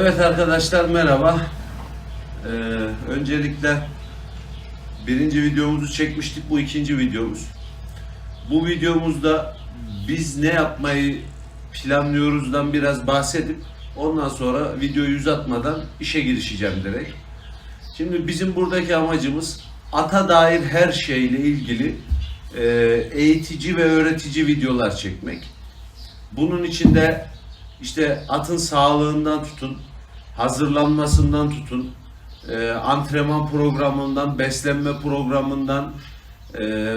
Evet arkadaşlar merhaba. Ee, öncelikle birinci videomuzu çekmiştik. Bu ikinci videomuz. Bu videomuzda biz ne yapmayı planlıyoruzdan biraz bahsedip ondan sonra videoyu uzatmadan işe girişeceğim direkt. Şimdi bizim buradaki amacımız ata dair her şeyle ilgili e, eğitici ve öğretici videolar çekmek. Bunun içinde işte atın sağlığından tutun, hazırlanmasından tutun, e, antrenman programından, beslenme programından e,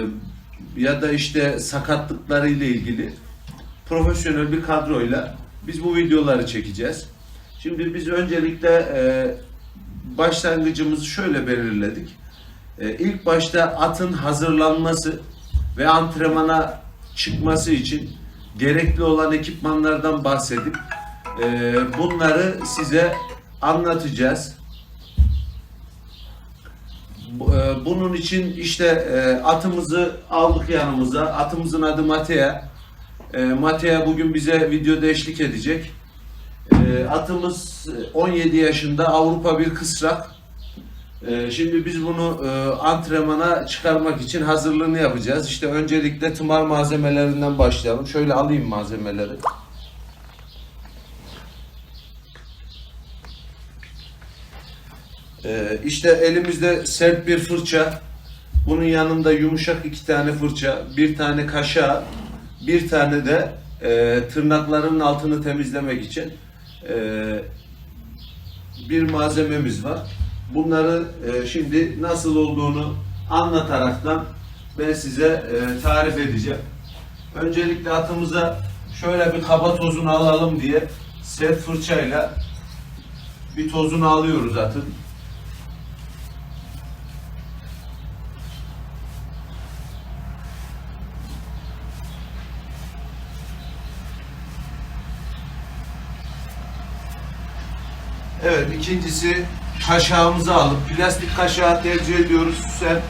ya da işte sakatlıkları ile ilgili profesyonel bir kadroyla biz bu videoları çekeceğiz. Şimdi biz öncelikle e, başlangıcımızı şöyle belirledik. E, ilk başta atın hazırlanması ve antrenmana çıkması için gerekli olan ekipmanlardan bahsedip e, bunları size anlatacağız. E, Bunun için işte e, atımızı aldık yanımıza. Atımızın adı Matea. E, Matea bugün bize videoda eşlik edecek. Atımız 17 yaşında Avrupa bir kısrak. Şimdi biz bunu antrenmana çıkarmak için hazırlığını yapacağız. İşte öncelikle tımar malzemelerinden başlayalım. Şöyle alayım malzemeleri. E, İşte elimizde sert bir fırça. Bunun yanında yumuşak iki tane fırça, bir tane kaşığa, bir tane de e, tırnaklarının altını temizlemek için e, bir malzememiz var. Bunları e, şimdi nasıl olduğunu anlataraktan ben size e, tarif edeceğim. Öncelikle atımıza şöyle bir kaba tozunu alalım diye sert fırçayla bir tozunu alıyoruz atın. Evet ikincisi kaşağımızı alıp plastik kaşağı tercih ediyoruz. Sert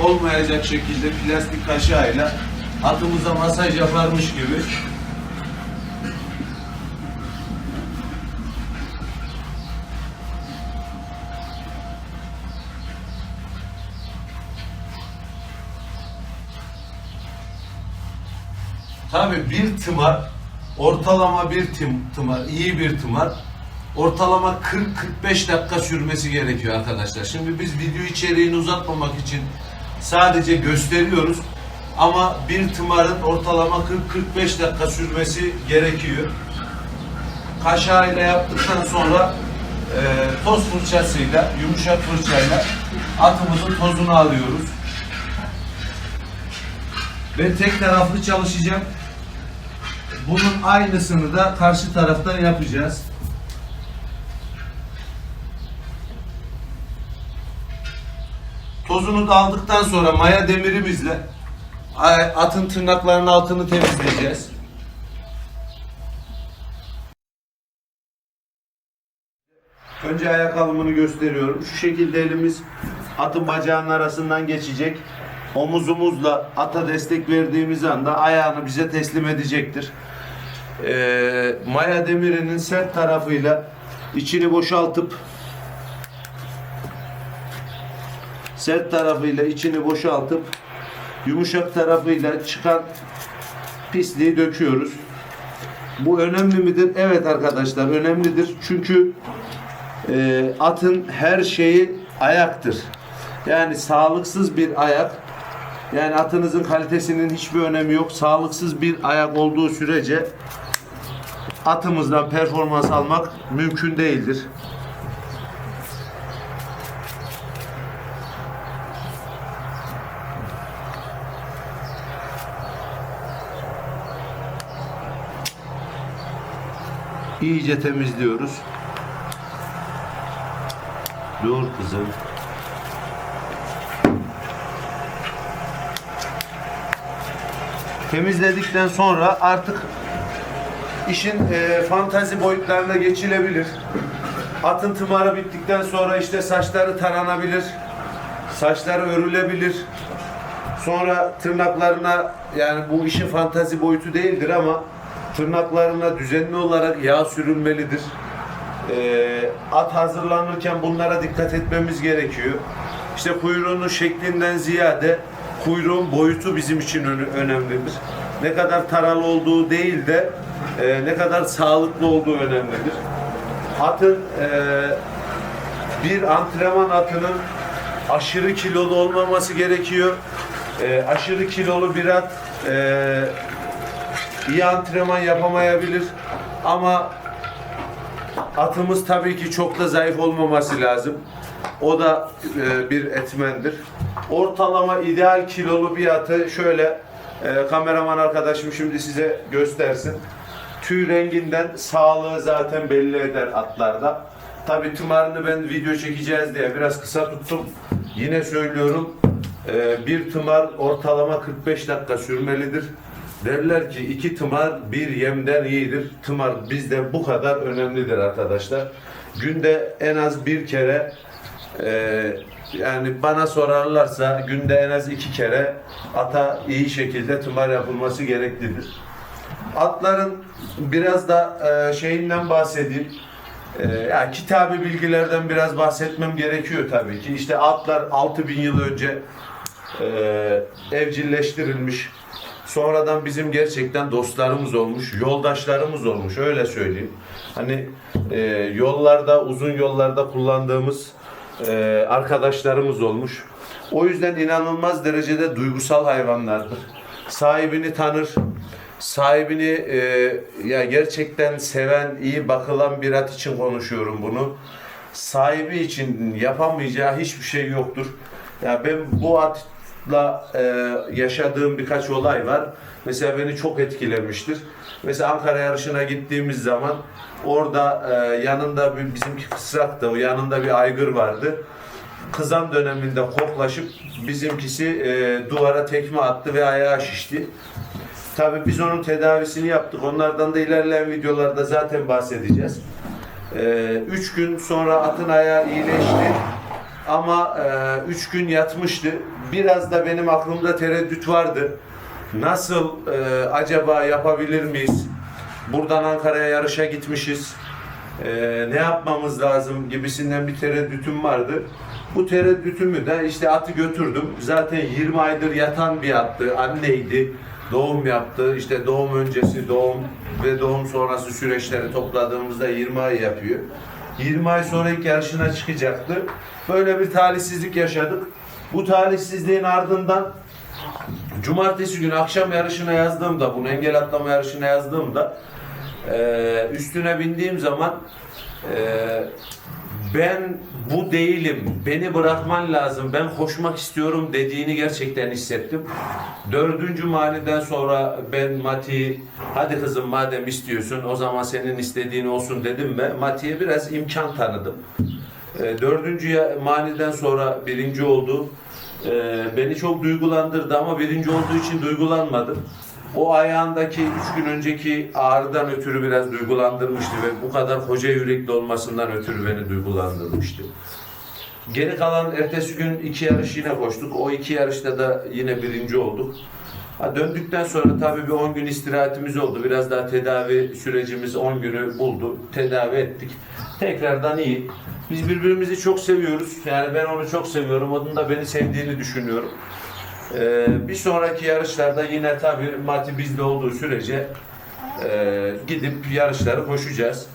olmayacak şekilde plastik kaşağıyla atımıza masaj yaparmış gibi. Tabii bir tımar, ortalama bir tim, tımar, iyi bir tımar ortalama 40-45 dakika sürmesi gerekiyor arkadaşlar. Şimdi biz video içeriğini uzatmamak için sadece gösteriyoruz. Ama bir tımarın ortalama 40-45 dakika sürmesi gerekiyor. Kaşağıyla yaptıktan sonra e, toz fırçasıyla, yumuşak fırçayla atımızın tozunu alıyoruz. Ben tek taraflı çalışacağım. Bunun aynısını da karşı taraftan yapacağız. Tozunu da aldıktan sonra maya demirimizle atın tırnaklarının altını temizleyeceğiz. Önce ayak alımını gösteriyorum. Şu şekilde elimiz atın bacağının arasından geçecek. Omuzumuzla ata destek verdiğimiz anda ayağını bize teslim edecektir. Ee, maya demirinin sert tarafıyla içini boşaltıp sert tarafıyla içini boşaltıp yumuşak tarafıyla çıkan pisliği döküyoruz. Bu önemli midir? Evet arkadaşlar önemlidir. Çünkü e, atın her şeyi ayaktır. Yani sağlıksız bir ayak yani atınızın kalitesinin hiçbir önemi yok. Sağlıksız bir ayak olduğu sürece atımızdan performans almak mümkün değildir. İyice temizliyoruz. Dur kızım. Temizledikten sonra artık işin e, fantazi boyutlarına geçilebilir. Atın tımarı bittikten sonra işte saçları taranabilir. Saçları örülebilir. Sonra tırnaklarına yani bu işin fantazi boyutu değildir ama tırnaklarına düzenli olarak yağ sürülmelidir. Ee, at hazırlanırken bunlara dikkat etmemiz gerekiyor. İşte kuyruğunun şeklinden ziyade kuyruğun boyutu bizim için ön- önemlidir. Ne kadar taralı olduğu değil de e, ne kadar sağlıklı olduğu önemlidir. Atın e, bir antrenman atının aşırı kilolu olmaması gerekiyor. E, aşırı kilolu bir at e, iyi antrenman yapamayabilir ama atımız tabii ki çok da zayıf olmaması lazım. O da e, bir etmendir. Ortalama ideal kilolu bir atı şöyle e, kameraman arkadaşım şimdi size göstersin. Tüy renginden sağlığı zaten belli eder atlarda. Tabii tımarını ben video çekeceğiz diye biraz kısa tuttum. Yine söylüyorum e, bir tımar ortalama 45 dakika sürmelidir. Derler ki iki tımar bir yemden iyidir. Tımar bizde bu kadar önemlidir arkadaşlar. Günde en az bir kere e, yani bana sorarlarsa günde en az iki kere ata iyi şekilde tımar yapılması gereklidir. Atların biraz da e, şeyinden bahsedeyim. E, yani kitabi bilgilerden biraz bahsetmem gerekiyor tabii ki. İşte atlar 6000 yıl önce e, evcilleştirilmiş. Sonradan bizim gerçekten dostlarımız olmuş, yoldaşlarımız olmuş öyle söyleyeyim. Hani e, yollarda, uzun yollarda kullandığımız e, arkadaşlarımız olmuş. O yüzden inanılmaz derecede duygusal hayvanlardır. Sahibini tanır, sahibini e, ya gerçekten seven, iyi bakılan bir at için konuşuyorum bunu. Sahibi için yapamayacağı hiçbir şey yoktur. Ya ben bu atla e, yaşadığım birkaç olay var. Mesela beni çok etkilemiştir. Mesela Ankara yarışına gittiğimiz zaman orada e, yanında bir bizimki kısraktı. Yanında bir aygır vardı. Kızan döneminde koklaşıp bizimkisi e, duvara tekme attı ve ayağı şişti. Tabii biz onun tedavisini yaptık. Onlardan da ilerleyen videolarda zaten bahsedeceğiz. Ee, üç gün sonra atın ayağı iyileşti. Ama e, üç gün yatmıştı. Biraz da benim aklımda tereddüt vardı. Nasıl e, acaba yapabilir miyiz? Buradan Ankara'ya yarışa gitmişiz. E, ne yapmamız lazım gibisinden bir tereddütüm vardı. Bu tereddütümü de işte atı götürdüm. Zaten 20 aydır yatan bir attı. Anneydi. Doğum yaptı. İşte doğum öncesi, doğum ve doğum sonrası süreçleri topladığımızda 20 ay yapıyor. 20 ay sonra ilk yarışına çıkacaktı. Böyle bir talihsizlik yaşadık. Bu talihsizliğin ardından Cumartesi günü akşam yarışına yazdığımda, bunu engel atlama yarışına yazdığımda eee, üstüne bindiğim zaman eee, ben bu değilim, beni bırakman lazım, ben koşmak istiyorum dediğini gerçekten hissettim. Dördüncü maniden sonra ben Mati, hadi kızım madem istiyorsun o zaman senin istediğin olsun dedim ve Mati'ye biraz imkan tanıdım. E, dördüncü maniden sonra birinci oldu. E, beni çok duygulandırdı ama birinci olduğu için duygulanmadım. O ayağındaki üç gün önceki ağrıdan ötürü biraz duygulandırmıştı ve bu kadar koca yürekli olmasından ötürü beni duygulandırmıştı. Geri kalan ertesi gün iki yarış yine koştuk. O iki yarışta da yine birinci olduk. Ha, döndükten sonra tabii bir 10 gün istirahatimiz oldu. Biraz daha tedavi sürecimiz 10 günü buldu. Tedavi ettik. Tekrardan iyi. Biz birbirimizi çok seviyoruz. Yani ben onu çok seviyorum. Onun da beni sevdiğini düşünüyorum. Ee, bir sonraki yarışlarda yine tabii Mati bizde olduğu sürece e, gidip yarışları koşacağız.